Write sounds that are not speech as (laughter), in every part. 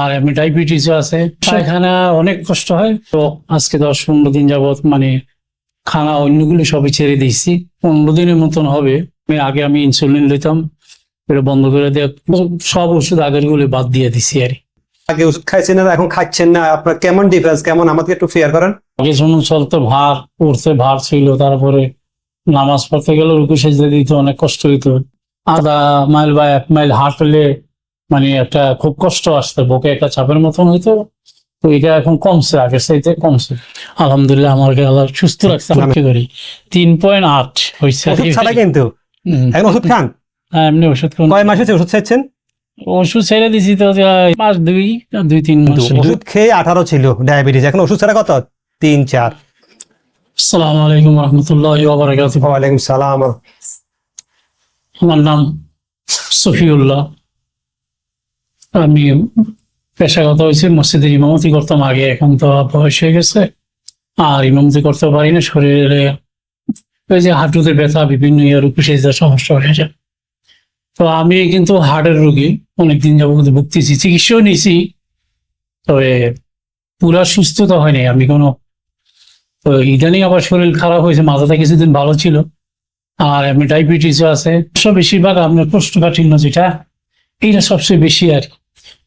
আর এমনি ডায়াবেটিসও আছে। পায়খানা অনেক কষ্ট হয়। তো আজকে দশ পনেরো দিন যাবত মানে খানা অন্যগুলো সবই ছেড়ে দিয়েছি। পনেরো দিনের মতন হবে। আগে আমি ইনসুলিন লইতাম এটা বন্ধ করে দিয়ে সব ওষুধ আগেরগুলো বাদ দিয়ে দিছি আর। আগে ওষুধ খাইছেন না এখন খাচ্ছেন না। আপনার কেমন ডিফারেন্স কেমন? আমাকে একটু ফেয়ার করেন। আগে যেমন চলতো ভার পড়তে ভার ছিল তারপরে নামাজ পড়তে গেলে রুকু সেজতে দিতে অনেক কষ্ট হইতো। আধা মাইল বা এক মাইল হাঁটলে মানে একটা খুব কষ্ট আসতো বুকে একটা চাপের মতন হইতো। তো এটা এখন কমছে আগের চাইতে কমছে। আলহামদুলিল্লাহ আমাকে আল্লাহ সুস্থ রাখছে আমি কি করি? তিন পয়েন্ট আট হয়েছে ছাড়া কিন্তু? এখন ওষুধ খান? হ্যাঁ, এমনি ওষুধ খান। কয় মাস ওষুধ খাচ্ছেন ওষুধ ছেড়ে দিছি তো মাস দুই দুই তিন মাস। ওষুধ খেয়ে আঠারো ছিল ডায়াবেটিস এখন ওষুধ ছাড়া কত? তিন চার। আসসালামু আলাইকুম রহমতুল্লাহ বারাকাতুহ। ওয়ালাইকুম সালাম। আমার নাম সফিউল্লাহ। আমি পেশাগত হয়েছে, মসজিদের ইমামতি করতাম, আগে এখন তো বয়স হয়ে গেছে। আর ইমামতি করতে পারি না, শরীরে ওই যে হাঁটুতে ব্যথা, বিভিন্ন ইয়ে রূপে সেজার সমস্যা হয়ে যায়। তো আমি কিন্তু হার্টের রোগী, অনেকদিন যাবত ভুগতেছি, চিকিৎসাও নিয়েছি, তবে পুরা সুস্থ তো হয়নি। আমি কোনো, তো ইদানিং আবার শরীর খারাপ হয়েছে, মাথাটা কিছুদিন ভালো ছিল। আর এমনি ডায়াবেটিসও আছে। সব বেশিরভাগ আপনার কোষ্ঠকাঠিন্য যেটা, এইটা সবচেয়ে বেশি আর কি।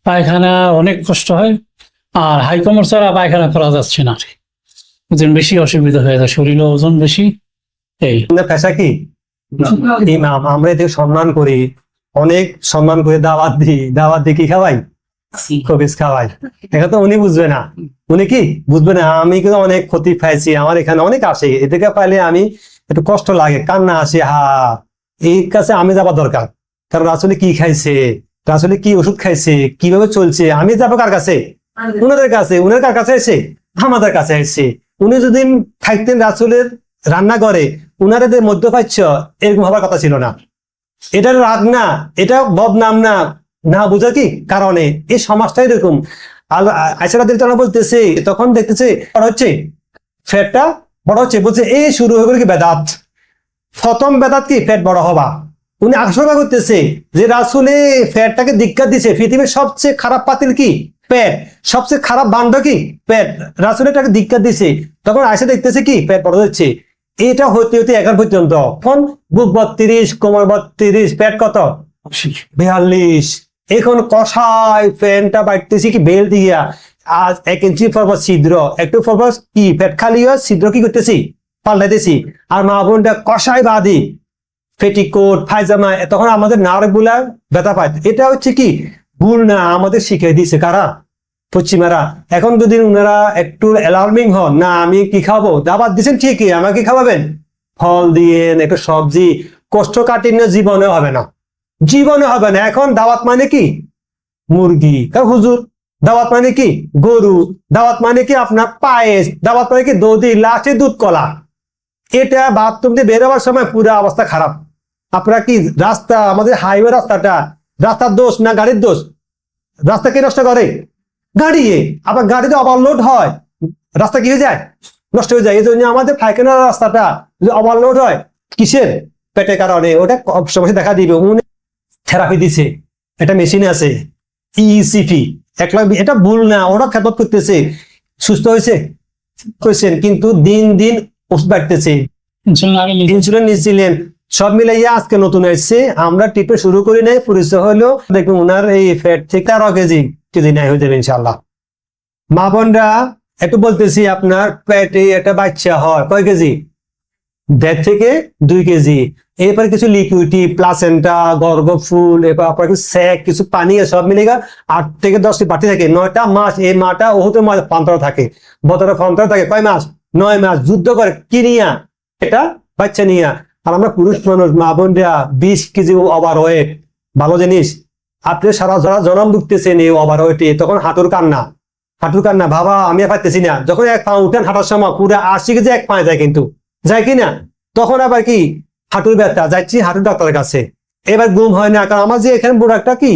পায়খানা অনেক কষ্ট হয় আর হাই কমার ছাড়া পায়খানা করা যাচ্ছে না। ওজন বেশি অসুবিধা হয়ে যায় শরীরে ওজন বেশি এই। পেশা কি? ইমাম আমরা এতে সম্মান করি। অনেক সম্মান করে দাওয়াত দিই। দাওয়াত দিয়ে কি খাওয়াই? কবিজ খাওয়াই। এটা তো উনি বুঝবে না। উনি কি? বুঝবে না। আমি কিন্তু অনেক ক্ষতি পাইছি। আমার এখানে অনেক আসে। এদিকে পাইলে আমি একটু কষ্ট লাগে। কান্না আসে হা এই কাছে আমি যাবার দরকার। কারণ আসলে কি খাইছে? আসলে কি ওষুধ খাইছে? কীভাবে চলছে? আমি যাব কার কাছে? উনাদের কাছে। উনার কার কাছে এসে? আমাদের কাছে এসে। উনি যদি থাকতেন রাসুলের রান্নাঘরে, উনারেদের মধ্যপ্রাচ্য এরকম হবার কথা ছিল না। এটা রাগ না, এটা বদনাম না। না বোঝা কি কারণে? এই সমাজটা এরকম। আয়সারা দিল বলতেছে, তখন দেখতেছে হচ্ছে। ফ্যাটটা বড় হচ্ছে। বলছে এই শুরু হয়ে গেল কি বেদাত? প্রথম বেদাত কি? ফ্যাট বড় হবা উনি আশঙ্কা করতেছে যে রাসুলে ফ্যাটটাকে দীক্ষা দিছে। পৃথিবীর সবচেয়ে খারাপ পাতিল কি? প্যাট সবচেয়ে খারাপ বান্ড কি? পেট। রাসুল এটাকে দীক্ষা দিছে। তখন আয়সা দেখতেছে কি? প্যাট বড় হচ্ছে। এটা হতে হতে এখন পর্যন্ত। এখন বুক বত্রিশ কোমর বত্রিশ প্যাট কত? বিয়াল্লিশ। এখন কষায় ফ্যানটা বাড়তেছি কি? বেল দিয়া। আজ এক ইঞ্চি পর্বত ছিদ্র। একটু পর্বত কি? পেট খালি হয় ছিদ্র কি করতেছি? পাল্টাইতেছি। আর মা বোনটা কষায় বাদি। পেটিকোট, পায়জামা, তখন আমাদের নার্ভগুলা ব্যথা পায়। এটা হচ্ছে কি? ভুল না, আমাদের শিখিয়ে দিয়েছে কারা? পশ্চিমারা। এখন যদি ওনারা একটু অ্যালার্মিং হন, না, আমি কি খাব? দাবাত দিচ্ছেন ঠিকই, আমাকে খাওয়াবেন? ফল দিয়েন একটু সবজি। কোষ্ঠকাঠিন্য জীবনে হবে না। জীবনে হবে না। এখন দাওয়াত মানে কি? মুরগি। হুজুর, দাওয়াত মানে কি? গরু। দাওয়াত মানে কি? আপনার পায়েস। দাওয়াত মানে কি? দধি লাচে দুধ, কলা। এটা বাথরুম দিয়ে বেরোবার সময় পুরো অবস্থা খারাপ। আপনারা কি রাস্তা আমাদের হাইওয়ে রাস্তাটা রাস্তার দোষ না গাড়ির দোষ? রাস্তা কে নষ্ট করে? গাড়ি আবার গাড়িতে ওভারলোড হয়। রাস্তা কি হয়ে যায়? নষ্ট হয়ে যায়। এই জন্য আমাদের পায়খানার রাস্তাটা যদি ওভারলোড হয় কিসের পেটের কারণে? ওটা সমস্যা দেখা দিবে। উনি থেরাপি দিছে। এটা মেশিন আছে। ইসিপি এক লাখ এটা ভুল না। ওরা খেদত করতেছে। সুস্থ হয়েছে? কিন্তু দিন দিন ওষুধ বাড়তেছে। ইনসুলিন নিয়েছিলেন। সব মিলাইয়া আজকে নতুন এসছে আমরা টিপে শুরু করি নাই, পরিচয় হলো দেখবেন ওনার এই ফ্যাট থেকে তেরো কেজি কেজি নাই হয়ে যাবে ইনশাল্লাহ মা বোনরা, একটু বলতেছি আপনার পেটে একটা বাচ্চা হয়, কয় কেজি? দেড় থেকে দুই কেজি। এরপর কিছু লিকুইডি প্লাসেন্টা গর্ভ ফুল এরপর আপনার কিছু স্যাক কিছু পানি, সব মিলে আট থেকে দশটি বাটি থাকে। নয়টা মাস, এই মাটা ওহতে মাস পান্তরা থাকে। বতরে পান্তরা থাকে। কয় মাস? নয় মাস। যুদ্ধ করে কি নিয়া এটা বাচ্চা নিয়া। আর আমরা পুরুষ মানুষ, মা বোনরা বিশ কেজি ওভার ওয়েট, ভালো জিনিস। আপনি সারা যারা জনম ঢুকতেছেন এই ওভার ওয়েটে, তখন হাঁটুর কান্না। হাঁটুর কান্না, বাবা, আমি আর পারতেছি না। যখন এক পা উঠেন হাঁটার সময়, পুরো আশি কেজি এক পায়ে যায় কিন্তু। যায় কি না? তখন আবার কি? হাঁটুর ব্যথা, যাচ্ছি হাঁটুর ডাক্তারের কাছে। এবার ঘুম হয় না, কারণ আমার যে এখানে বুড়ো একটা কি?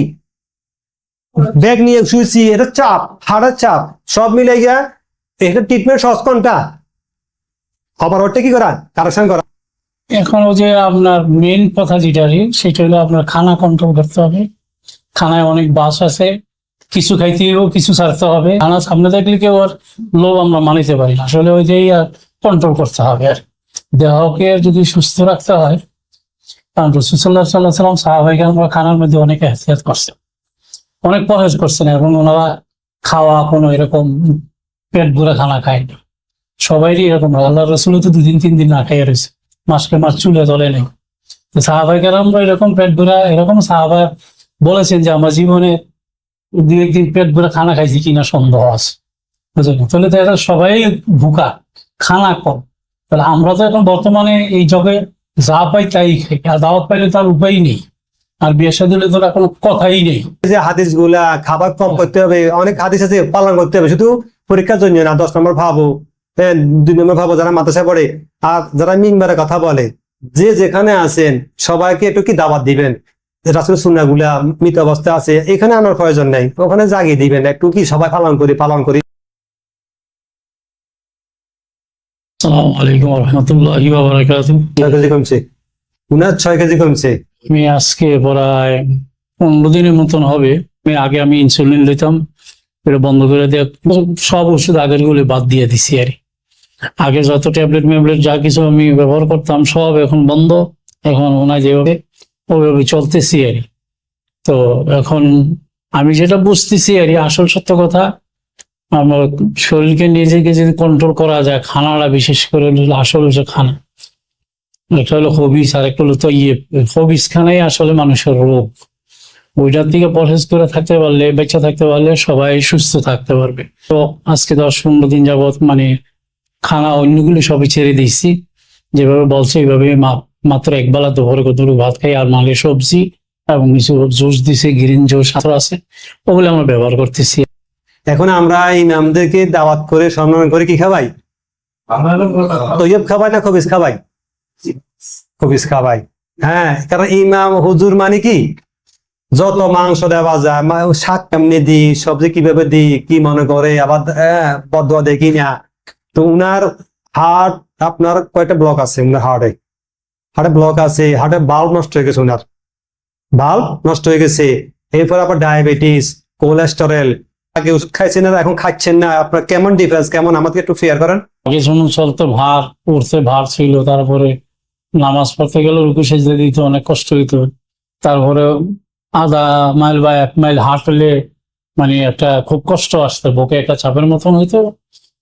ব্যাগ নিয়ে শুয়েছি, এটা চাপ হাড়ের চাপ, সব মিলে গিয়া, এটা ট্রিটমেন্ট সহজ কোনটা? আবার ওটা কি করা? কারেকশন করা। এখন ও যে আপনার মেন কথা যেটা সেটা হলো আপনার খানা কন্ট্রোল করতে হবে। খানায় অনেক বাস আছে, কিছু খাইতেও কিছু ছাড়তে হবে। খানা সামনে থাকলে কেউ আর লোভ আমরা মানিতে পারি না। আসলে ওই যে কন্ট্রোল করতে হবে আর। দেহকে যদি সুস্থ রাখতে হয়, কারণ রসুল্লাহ সাল্লাহ সাল্লাম সাহাবাহিক আমরা খানার মধ্যে অনেক এহতিয়াত করছে। অনেক পরহেজ করছেন এবং ওনারা খাওয়া, কোনো এরকম পেট ভরে খানা খায় না। সবাইরই এরকম। আল্লাহ রসুলও তো দুদিন, তিন দিন না খাইয়ে রয়েছে। মাসকে মাস চুলে চলে নেই। তো সাহাবাহিক আমরা এরকম পেট ভরা, এরকম সাহাবা বলেছেন যে আমার জীবনে দু একদিন পেট ভরা খানা খাইছি কিনা সন্দেহ আছে। বুঝলেন? তাহলে তো এরা সবাই ভুকা, খানা কম। তাহলে আমরা তো এখন বর্তমানে এই জগে যা পাই তাই খাই, আর দাওয়াত পাইলে তার উপায় নেই। আর বিয়ে সাথে তো কোনো কথাই নেই। যে হাদিসগুলা খাবার কম করতে হবে, অনেক হাদিস আছে পালন করতে হবে, শুধু পরীক্ষার জন্য না, দশ নম্বর ভাবো হ্যাঁ দুই নম্বর ভাবো যারা মাদ্রাসায় পড়ে আর যারা মিনবারে কথা বলে যে যেখানে আছেন সবাইকে একটু কি দাওয়াত দিবেন? রাসুল সুন্না গুলা মৃত অবস্থা আছে এখানে আনার প্রয়োজন নেই ওখানে জাগিয়ে দিবেন একটু কি সবাই পালন করি পালন করি। সালাম আলাইকুম রহমতুল্লাহি ছয় কেজি কমছে। উনার ছয় কেজি কমছে। আমি আজকে প্রায় পনেরো দিনের মতন হবে। আমি আগে আমি ইনসুলিন নিতাম এটা বন্ধ করে দিয়ে সব ওষুধ আগেরগুলো বাদ দিয়ে দিছি আর কি। আগে যত ট্যাবলেট ম্যাবলেট যা কিছু আমি ব্যবহার করতাম সব এখন বন্ধ। এখন ওনার যেভাবে, ওইভাবে চলতেছি আর তো এখন আমি যেটা বুঝতেছি আর আসল সত্য কথা, আমার শরীরকে নিজেকে যদি কন্ট্রোল করা যায়, খানাটা বিশেষ করে আসল হচ্ছে খানা। একটা হলো হবিস আর একটা হলো তো ইয়ে হবিস খানাই আসলে মানুষের রোগ। ওইটার দিকে পরহেজ করে থাকতে পারলে, বেঁচে থাকতে পারলে সবাই সুস্থ থাকতে পারবে। তো আজকে দশ পনেরো দিন যাবত মানে খানা অন্যগুলো সবই ছেড়ে দিয়েছি। যেভাবে বলছে এইভাবে মা- মাত্র একবেলা দুপুরে কতটুকু ভাত খাই আর মালে সবজি এবং কিছু জুস দিছে গ্রিন জুস আছে ওগুলো আমরা ব্যবহার করতেছি। এখন আমরা ইমামদেরকে দাওয়াত করে সম্মান করে কি তৈয়ব খাবাই না খবিস খাবাই? খবিস খাবাই। হ্যাঁ কারণ ইমাম হুজুর মানে কি? যত মাংস দেওয়া যায় শাক কেমনি দি সবজি কীভাবে দি কি মনে করে আবার হ্যাঁ, বদুয়া দেখি না তো উনার হার্ট আপনার কয়েকটা ব্লক আছে উনার হার্টে হার্টে ব্লক আছে হার্টে বাল্ব নষ্ট হয়ে গেছে উনার। বাল্ব নষ্ট হয়ে গেছে, এরপর আবার ডায়াবেটিস কোলেস্টেরল আগে ওষুধ খাইছেন না, এখন খাচ্ছেন না, আপনার কেমন ডিফারেন্স কেমন? আমাকে একটু ফেয়ার করেন। আগে যেমন চলতো, ভার, উঠতে ভার ছিল, তারপরে নামাজ পড়তে গেলে রুকু সেজতে দিতে, অনেক কষ্ট হইতো। তারপরে আধা মাইল বা এক মাইল হাঁটলে মানে একটা খুব কষ্ট আসতো, বুকে একটা চাপের মতন হইতো।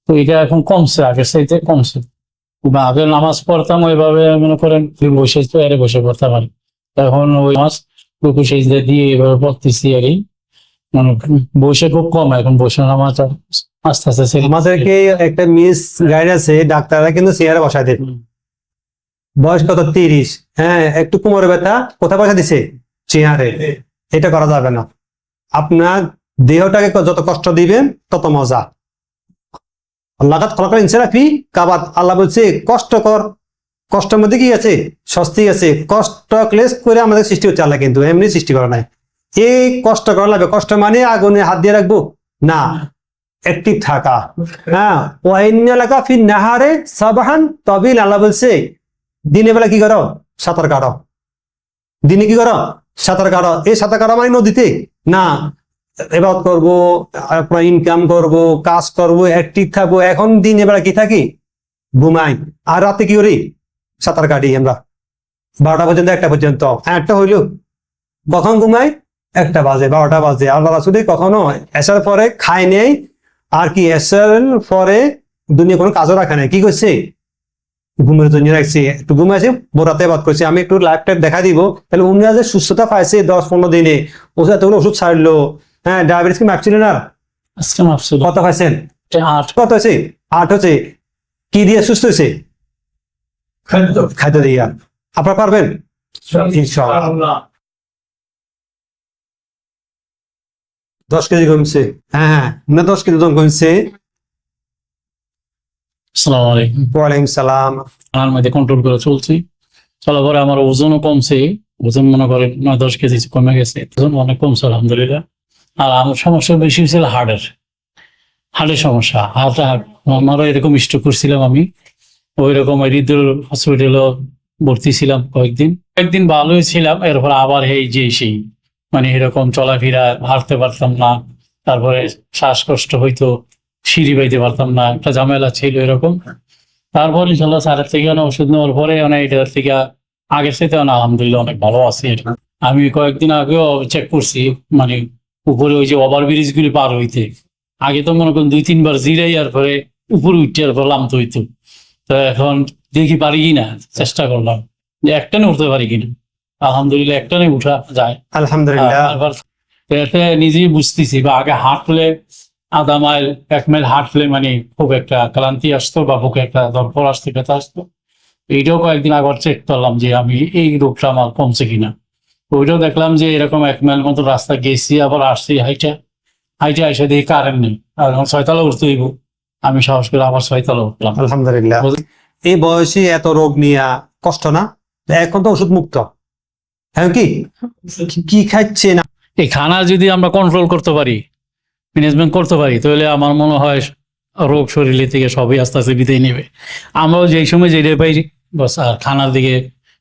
তো এটা এখন কমছে আগের চাইতে কমছে। বা আগে নামাজ পড়তাম ওইভাবে মনে করেন বসে তো এরে বসে পড়তে পারি এখন ওই নামাজ রুকু সেজতে দিয়ে এইভাবে পড়তেছি আর মানে বসে খুব কম এখন বসে নামাজ আস্তে আস্তে। আমাদেরকে একটা মিস গাইড আছে ডাক্তাররা কিন্তু চেয়ারে বসায় দেন বয়স কত? তিরিশ। হ্যাঁ একটু কোমরে ব্যথা কোথায় বসা দিছে? চেয়ারে। এটা করা যাবে না। আপনার দেহটাকে যত কষ্ট দিবেন তত মজা। আল্লাহ খলাকাল ইনসারাফি কাবাত আল্লাহ বলছে কষ্টকর কষ্টের মধ্যে কি আছে? স্বস্তি আছে। কষ্ট ক্লেশ করে আমাদের সৃষ্টি হচ্ছে আল্লাহ কিন্তু, এমনি সৃষ্টি করা নাই। এই কষ্ট করা লাগবে কষ্ট মানে আগুনে হাত দিয়ে রাখব? না অ্যাক্টিভ থাকা। হ্যাঁ ওয়াইন্য এলাকা ফির নাহারে সাবাহান তবিল। আল্লাহ বলছে, দিনের বেলা কি করো? সাঁতার কাটো। দিনে কি করো? সাঁতার কাটো। এই সাঁতার কাটা মানে নদীতে? না এবার করব আপনার ইনকাম করব কাজ করব অ্যাক্টিভ থাকব। এখন দিন বেলা কি থাকি? ঘুমাই। আর রাতে কি করি? সাঁতার কাটি আমরা। বারোটা পর্যন্ত একটা পর্যন্ত। হ্যাঁ, একটা হইল। কখন ঘুমাই? একটা বাজে বারোটা বাজে। আল্লাহ রাসুলি কখনো এসার পরে খায় নেই। আর কি এসার পরে দুনিয়া কোনো কাজও রাখে নাই। কি করছে? ঘুমের জন্য রাখছি। একটু ঘুমাইছে বোরাতে বাদ করছি। আমি একটু লাইফটা দেখা দিব। তাহলে উনি যে সুস্থতা পাইছে দশ পনেরো দিনে। ওষুধ এতগুলো ওষুধ ছাড়লো। হ্যাঁ ডায়াবেটিস কি মাপছিলেন আর আজকে মাপছিল। কত খাইছেন আট। কত হয়েছে? আট হচ্ছে কি দিয়ে সুস্থ হয়েছে? খাদ্য। দিয়া। আপনারা পারবেন? দশ কেজি কমছে। হ্যাঁ হ্যাঁ না দশ কেজি ওজন কমছে। আসসালামু আলাইকুম। ওয়ালাইকুম সালাম। খানার মধ্যে কন্ট্রোল করে চলছি। চলার পরে আমার ওজনও কমছে। ওজন মনে করেন নয় দশ কেজি কমে গেছে। ওজন অনেক কমছে আলহামদুলিল্লাহ। আর আমার সমস্যা বেশি হয়েছিল হার্টের হার্টের সমস্যা। হার্ট আমারও এরকম স্ট্রোক করছিলাম আমি। ওই রকম হৃদয় হসপিটালও ভর্তি ছিলাম কয়েকদিন। কয়েকদিন ভালোই ছিলাম এরপর আবার এই যে সেই মানে এরকম চলাফেরা হাঁটতে পারতাম না। তারপরে শ্বাসকষ্ট হইতো, সিঁড়ি বাইতে পারতাম না, একটা ঝামেলা ছিল এরকম। তারপর ইনশাল্লাহ স্যারের থেকে ওষুধ নেওয়ার পরে অনেক এটার থেকে আগের সাথে আলহামদুলিল্লাহ অনেক ভালো আছি। আমি কয়েকদিন আগেও চেক করছি মানে উপরে ওই যে ওভার ব্রিজ গুলি পার হইতে। আগে তো মনে করেন দুই তিনবার জিরাই আর পরে উপরে উঠতে আর পরে নামতে হইতো। তো এখন দেখি পারি কিনা চেষ্টা করলাম। যে একটানে উঠতে পারি কিনা আলহামদুলিল্লাহ একটা একটানে উঠা যায়। আলহামদুলিল্লাহ। এতে নিজেই বুঝতেছি বা আগে হাঁটলে আধা মাইল এক মাইল হাঁটলে মানে খুব একটা ক্লান্তি আসতো বা বুকে একটা দরপর আসতো ব্যথা আসতো। এইটাও কয়েকদিন আবার চেক করলাম যে আমি এই রোগটা আমার কমছে কিনা ওইটাও দেখলাম যে এরকম এক মাইল মতো রাস্তা গেছি আবার আসছি হাইটা। হাইটা এসে দেখি কারেন্ট নেই। আর এখন ছয়তলা উঠতে হইব। আমি সাহস করে আবার ছয়তলা উঠলাম। আলহামদুলিল্লাহ। এই বয়সে এত রোগ নিয়ে কষ্ট না? এখন তো ওষুধ মুক্ত এখন কি? কি খাচ্ছে না এই খানা যদি আমরা কন্ট্রোল করতে পারি ম্যানেজমেন্ট করতে পারি তাহলে আমার মনে হয় রোগ শরীরে থেকে সবই আস্তে আস্তে বিদায় নেবে। আমরাও যেই সময় যেটা পাই বস আর খানার দিকে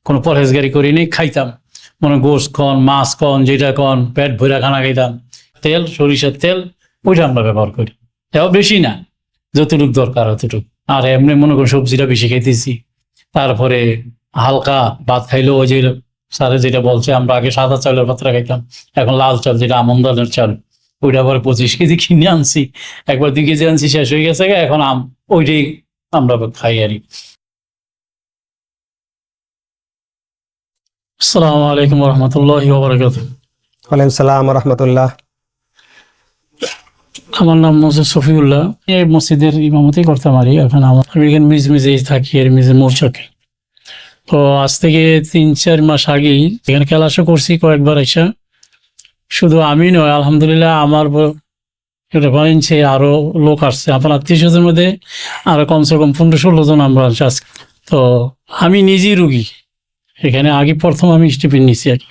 কোনো পরহেজগারি করি নি খাইতাম। মনে গোস কন, মাছ কন, যেটা কন, পেট ভরা খানা খাইতাম। তেল, সরিষার তেল, ওইটা আমরা ব্যবহার করি। এও বেশি না, যতটুক দরকার অতটুক। আর এমনি মনে করুন সবজিটা বেশি খাইতেছি। তারপরে হালকা ভাত খাইলেও ওই যে স্যারে যেটা বলছে, আমরা আগে সাদা চালের পাত্রা খাইতাম, এখন লাল চাল, যেটা আমন্দানের চাল, ওইটা আবার পঁচিশ কেজি কিনে আনছি। একবার দুই কেজি আনছি, শেষ হয়ে গেছে এখন আম, ওইটাই আমরা খাই আর আসসালামু আলাইকুম রহমতুল্লাহ বারাকাত ওয়ালাইকুম সালাম রহমতুল্লাহ আমার নাম মোসেদ শফিউল্লাহ। এই মসজিদের ইমামতি করতাম আর এখন আমার আমি এখানে মিজ মিজেই থাকি এর মিজে মোরচকে তো আজ থেকে তিন চার মাস আগেই এখানে ক্লাসও করছি কয়েকবার এসে। শুধু আমি নয় আলহামদুলিল্লাহ আমার রেফারেন্সে আরও লোক আসছে। আমার আত্মীয় স্বজনের মধ্যে আরও কমসে কম পনেরো ষোলো জন আমরা আছি। আজকে। তো আমি নিজেই রুগী। এখানে আগে প্রথম আমি স্টিফেন নিছি আর কি।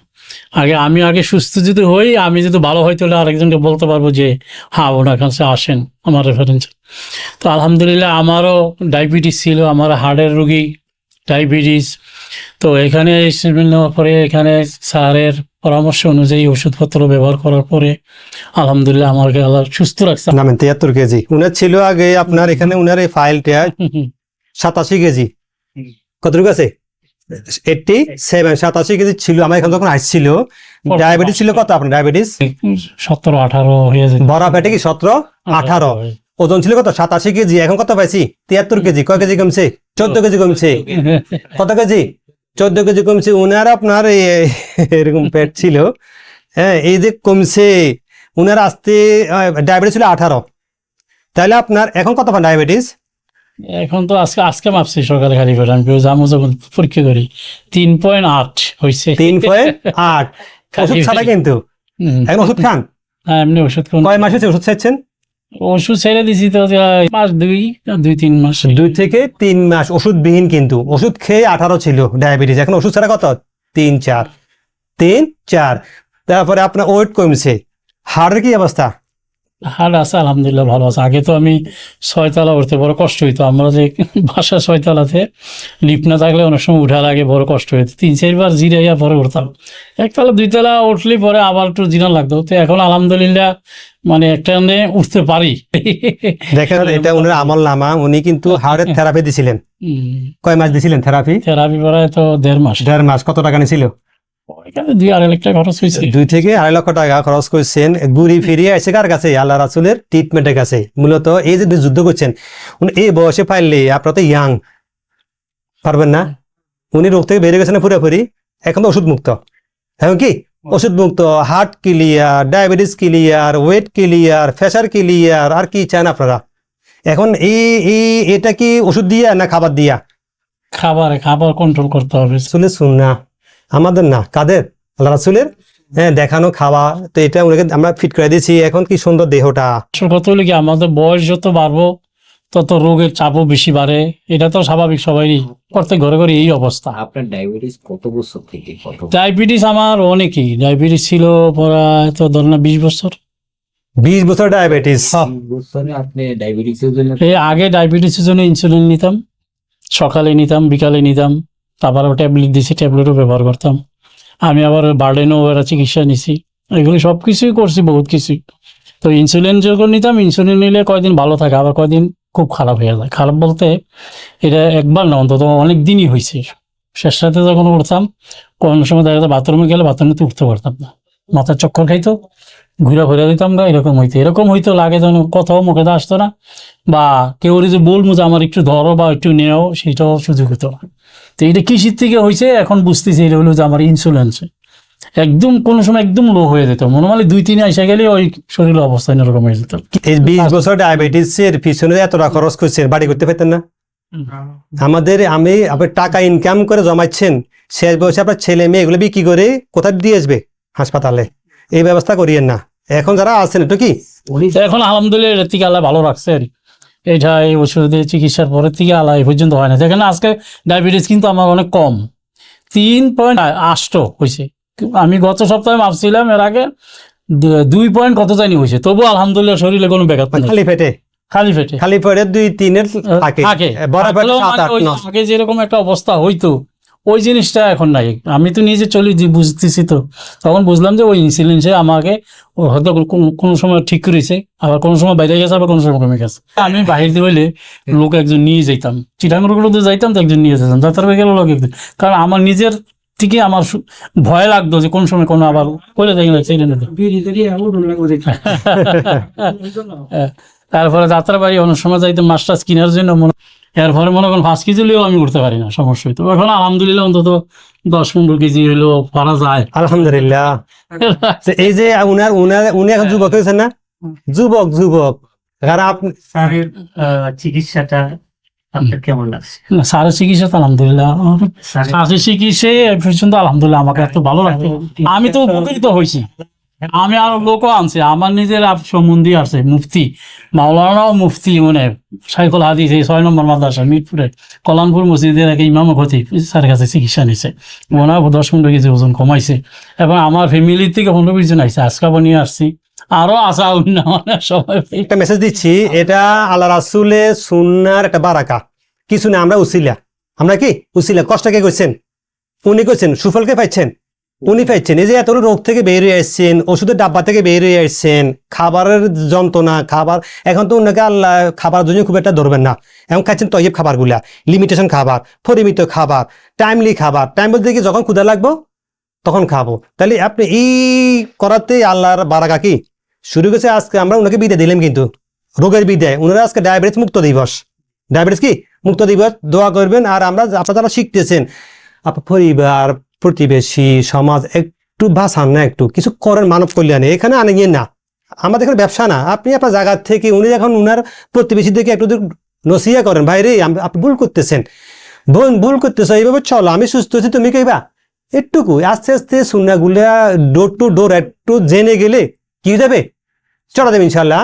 আগে আমি আগে সুস্থ যদি হই আমি যদি ভালো হয় তাহলে আরেকজনকে বলতে পারব যে হ্যাঁ ওনার কাছে আসেন আমার রেফারেন্স তো আলহামদুলিল্লাহ আমারও ডায়াবেটিস ছিল আমার হার্টের রুগী ডায়াবেটিস তো এখানে ট্রিটমেন্ট নেওয়ার পরে এখানে স্যারের পরামর্শ অনুযায়ী ওষুধপত্র ব্যবহার করার পরে আলহামদুলিল্লাহ আমাকে আল্লাহ সুস্থ রাখছে। নামেন তিয়াত্তর কেজি। উনার ছিল আগে আপনার এখানে উনার এই ফাইলটা সাতাশি কেজি। কতটুকু আছে? এইটটি সেভেন সাতাশি কেজি ছিল আমার এখানে যখন আসছিল ডায়াবেটিস ছিল কত আপনার ডায়াবেটিস সতেরো আঠারো হয়ে যায়। বড় পেটে কি সতেরো? আঠারো ওজন ছিল কত? সাতাশি কেজি। এখন কত পাইছি? তিয়াত্তর কেজি। কয় কেজি কমছে? চোদ্দ কেজি কমছে। (laughs) কত কেজি? চোদ্দ কেজি কমছে। উনার আপনার এরকম পেট ছিল। হ্যাঁ এই যে কমছে উনার আসতে ডায়াবেটিস ছিল আঠারো। তাহলে আপনার এখন কত পান ডায়াবেটিস এখন তো আজকে আজকে মাপছি সকালে খালি পেট আমি যাব যখন পরীক্ষা করি। তিন পয়েন্ট আট হয়েছে তিন পয়েন্ট আট? (laughs) ওষুধ ছাড়া কিন্তু? এখন ওষুধ খান? হ্যাঁ, এমনি ওষুধ কোন কয় মাস ওষুধ খাচ্ছেন ওষুধ ছেড়ে দিছি তো মাস দুই দুই তিন মাস। দুই থেকে তিন মাস ওষুধবিহীন কিন্তু। ওষুধ খেয়ে আঠারো ছিল ডায়াবেটিস। এখন ওষুধ ছাড়া কত? তিন চার। তিন চার। তারপরে আপনার ওয়েট কমছে। হাড়ের কি অবস্থা? হাট আছে আলহামদুলিল্লাহ ভালো আছে। আগে তো আমি ছয়তলা উঠতে বড় কষ্ট হইতো। আমরা যে বাসা ছয়তলাতে লিফট না থাকলে অনেক সময় উঠার আগে বড় কষ্ট হইতো। তিন চারবার জিরাইয়া পরে উঠতাম। একতলা দুইতলা উঠলে পরে আবার একটু জিনা লাগতো। তো এখন আলহামদুলিল্লাহ মানে একটা নে উঠতে পারি। দেখেন (laughs) এটা উনার আমল নামা। উনি কিন্তু (laughs) হাড়ের থেরাপি দিছিলেন। কয় মাস দিছিলেন থেরাপি থেরাপি করায় তো দেড় মাস। দেড় মাস। কত টাকা নিছিল? দুই থেকে আড়াই লক্ষ টাকা খরচ করছেন। ঘুরি ফিরিয়ে আসে কার কাছে? আল্লাহ রাসুলের ট্রিটমেন্টের কাছে। মূলত এই যে যুদ্ধ করছেন এই বয়সে পাইলে আপনার তো ইয়াং পারবেন না? উনি রোগ থেকে বেরিয়ে গেছেন পুরোপুরি। এখন তো ওষুধ মুক্ত এখন কি? ওষুধ মুক্ত heart clear diabetes clear weight clear pressure clear আর কি চান আপনারা? এখন এই এই এটা কি ওষুধ দিয়া না খাবার দিয়া? খাবার খাবার কন্ট্রোল করতে হবে। রাসুলের সুন্না আমাদের না কাদের? আল্লাহ রাসুলের? হ্যাঁ দেখানো খাওয়া তো এটা ওনাকে আমরা ফিট করে দিয়েছি। এখন কি সুন্দর দেহটা। আসল কথা হলো কি আমাদের বয়স যত বাড়বো তত রোগের চাপও বেশি বাড়ে। এটা তো স্বাভাবিক সবারই। প্রত্যেক ঘরে ঘরে এই অবস্থা। আপনার ডায়াবেটিস কত বছর থেকে ডায়াবেটিস আমার অনেকই। ডায়াবেটিস ছিল প্রায় তো ধর না বিশ বছর। বিশ বছর ডায়াবেটিস বছরে আপনি ডায়াবেটিসের জন্য এই আগে ডায়াবেটিসের জন্য ইনসুলিন নিতাম সকালে নিতাম বিকালে নিতাম। তারপর ট্যাবলেট দিছি ট্যাবলেটও ব্যবহার করতাম। আমি আবার বার্ডেনও এরা চিকিৎসা নিছি। এগুলি সব কিছুই করছি, বহুত কিছুই। তো ইনসুলিন যখন নিতাম ইনসুলিন নিলে কয়দিন ভালো থাকে, আবার কয়দিন খুব খারাপ হয়ে যায়। খারাপ বলতে এটা একবার না, অন্তত অনেক দিনই হয়েছে। শেষ রাতে যখন উঠতাম, কোনো সময় দেখা যায় বাথরুমে গেলে বাথরুমে তো উঠতে পারতাম না। মাথার চক্কর খাইতো ঘুরে ঘুরে দিতাম গা এরকম হইতো। এরকম হইতো লাগে যেন কথাও মুখে আসতো না বা কেউ যে বলব যে আমার একটু ধরো বা একটু নেও সেটাও সুযোগ হতো না। তো এটা কৃষির থেকে হয়েছে এখন বুঝতেছি এটা হলো যে আমার ইন্স্যুরেন্স একদম কোনো সময় একদম লো হয়ে যেত। মনে মানে দুই তিনে এসে গেলে ওই শরীর অবস্থা এরকম হয়ে যেত। এই বিশ বছর ডায়াবেটিস এর পিছনে এতটা খরচ করছেন বাড়ি করতে পারতেন না? আমাদের আমি আপনি টাকা ইনকাম করে জমাচ্ছেন শেষ বয়সে আপনার ছেলে মেয়ে এগুলো বিক্রি করে কোথায় দিয়ে আসবে? হাসপাতালে। এই ব্যবস্থা করিয়েন না। এখন যারা আছেন একটু কি? এখন আলহামদুলিল্লাহ এর থেকে আল্লাহ ভালো রাখছে আর এটা এই ওষুধে চিকিৎসার পরের থেকে আল্লাহ এই পর্যন্ত হয় না। যেখানে আজকে ডায়াবেটিস কিন্তু আমার অনেক কম। তিন পয়েন্ট আষ্ট হয়েছে। আমি গত সপ্তাহে মাপছিলাম এর আগে দুই পয়েন্ট কত জানি হয়েছে। তবু আলহামদুলিল্লাহ শরীরে কোনো ব্যাঘাত নেই। খালি পেটে? খালি পেটে। খালি পেটে দুই তিনের থাকে। মানে আগে যেরকম একটা অবস্থা হইতো ওই জিনিসটা এখন নাই। আমি তো নিজে চলি যে বুঝতেছি তো। তখন বুঝলাম যে ওই ইনসুলিন সে আমাকে হয়তো কোন- সময় ঠিক করেছে আবার কোনো সময় বাইরে গেছে আবার কোনো সময় কমে গেছে। আমি বাহির দিয়ে হইলে লোক একজন নিয়ে যেতাম চিটাঙ্গুলোতে যাইতাম তো একজন নিয়ে যেতাম যাত্রা গেল লোক। একজন কারণ আমার নিজের থেকে আমার ভয় লাগতো যে কোন সময় কোনো আবার করে দেখলে (laughs) তারপরে যাত্রা বাড়ি অনেক সময় যাইতাম মাছ টাছ কেনার জন্য মনে এরপরে মনে করেন পাঁচ কেজি হলেও আমি উঠতে পারি না সমস্যা হইতো। এখন আলহামদুলিল্লাহ অন্তত দশ পনেরো কেজি হলেও পারা যায়। আলহামদুলিল্লাহ। (laughs) এই যে উনার উনার উনি এখন যুবক হয়েছেন না? যুবক যুবক। কারণ আপনি স্যারের আহ, চিকিৎসাটা আপনার কেমন লাগছে? না, স্যারের চিকিৎসা তো আলহামদুলিল্লাহ স্যারের- স্যারের চিকিৎসা এ পর্যন্ত আলহামদুলিল্লাহ আমাকে এত ভালো লাগে আমি তো উপকৃত হয়েছি। আমি আরও লোকও আনছি, আমার নিজের সম্বন্ধী আছে, মুফতি, মাওলানাও মুফতি মানে সাইকুল হাদিস, এই ছয় নম্বর মাদ্রাসা মিরপুরে কলানপুর মসজিদের এক ইমাম খতিব স্যারের কাছে চিকিৎসা নিছে। ওনার দশ পনেরো কেজি ওজন কমাইছে। এবং আমার ফ্যামিলি থেকে পনেরো জন আইসে আজকা বানিয়ে আসছি। আরও আসা অনেক সবাই একটা মেসেজ দিচ্ছি, এটা আল্লাহ রাসুলের সুন্নার একটা বারাকা। কিছু না, আমরা উসিলা। আমরা কি? উসিলা। কষ্ট কে করছেন উনি করছেন সুফলকে পাইছেন? উনি পাইছেন এই যে এত রোগ থেকে বের হয়ে আসছেন, ওষুধের ডাব্বা থেকে বের হয়ে আসছেন, খাবারের যন্ত্রণা, খাবার, এখন তো ওনাকে আল্লাহ খাবার জন্য খুব একটা ধরবেন না। এখন খাচ্ছেন তৈব খাবারগুলা লিমিটেশন খাবার, পরিমিত খাবার টাইমলি খাবার। টাইম বলতে কি, যখন ক্ষুদা লাগবো, তখন খাব। তাহলে আপনি এই করাতে আল্লাহর বারাকা কি? শুরু করেছে আজকে, আমরা ওনাকে বিদায় দিলাম কিন্তু। রোগের বিদায়। ওনারা আজকে ডায়াবেটিস মুক্ত দিবস। ডায়াবেটিস কি? মুক্ত দিবস, দোয়া করবেন। আর আমরা, আপনারা যারা শিখতেছেন, আপনার পরিবার প্রতিবেশী সমাজ একটু বাঁচান না একটু কিছু করেন মানব কল্যাণে। এখানে আনে গিয়ে না। আমাদের এখানে ব্যবসা না। আপনি আপনার জায়গার থেকে উনি এখন উনার প্রতিবেশী থেকে একটু নসিয়া করেন ভাইরে আপনি ভুল করতেছেন। বোন ভুল করতেছো এইভাবে চলো আমি সুস্থ আছি তুমি কইবা একটুকু আস্তে আস্তে সুন্নাগুলা ডোর টু ডোর একটু জেনে গেলে কি যাবে? চলো দেবে ইনশাল্লাহ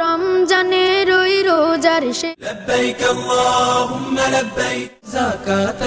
রমজানে ওই রোজার সে লব্বাইক আল্লাহুম্মা লব্বাইক। যাকাত